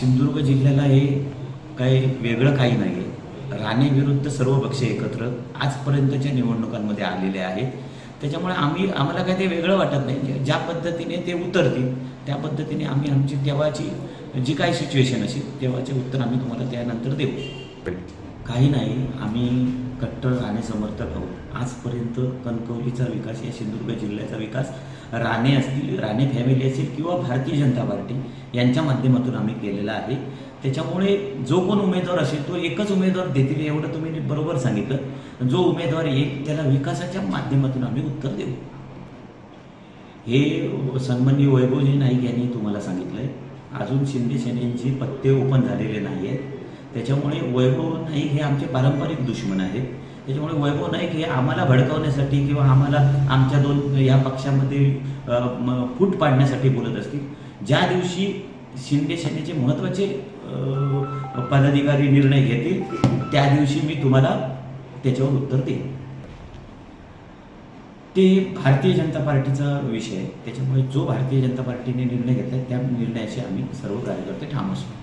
सिंधुदुर्ग जिल्ह्याला हे काही वेगळं काही नाही आहे राणे विरुद्ध सर्व पक्ष एकत्र आजपर्यंतच्या निवडणुकांमध्ये आलेले आहेत. त्याच्यामुळे आम्ही आम्हाला काही ते वेगळं वाटत नाही. ज्या पद्धतीने ते उतरतील त्या पद्धतीने आम्ही आमची तेव्हाची जी काही सिच्युएशन असेल तेव्हाचे उत्तर आम्ही तुम्हाला त्यानंतर देऊ. काही नाही. आम्ही कट्टर राणे समर्थक आहोत. आजपर्यंत कणकवलीचा विकास या सिंधुदुर्ग जिल्ह्याचा विकास राणे असतील राणे फॅमिली असेल किंवा भारतीय जनता पार्टी यांच्या माध्यमातून आम्ही केलेला आहे. त्याच्यामुळे जो कोण उमेदवार असेल तो एकच उमेदवार देतील एवढं तुम्ही बरोबर सांगितलं. जो उमेदवार येईल त्याला विकासाच्या माध्यमातून आम्ही उत्तर देऊ. हे सन्माननीय वैभवजी नाईक यांनी तुम्हाला सांगितलं आहे अजून शिंदे सेनेचे पत्ते ओपन झालेले नाही आहेत त्याच्यामुळे वैभव नाईक हे आमचे पारंपरिक दुश्मन आहेत. त्याच्यामुळे वैभव नाईक हे आम्हाला भडकवण्यासाठी किंवा आम्हाला आमच्या दोन या पक्षामध्ये फूट पाडण्यासाठी बोलत असतील. ज्या दिवशी शिंदे सेनेचे महत्त्वाचे पदाधिकारी निर्णय घेतील त्या दिवशी मी तुम्हाला त्याच्यावर उत्तर देईन. ते भारतीय जनता पार्टीचा विषय आहे. त्याच्यामुळे जो भारतीय जनता पार्टीने निर्णय घेतला त्या निर्णयाशी आम्ही सर्व कार्यकर्ते ठाम असतो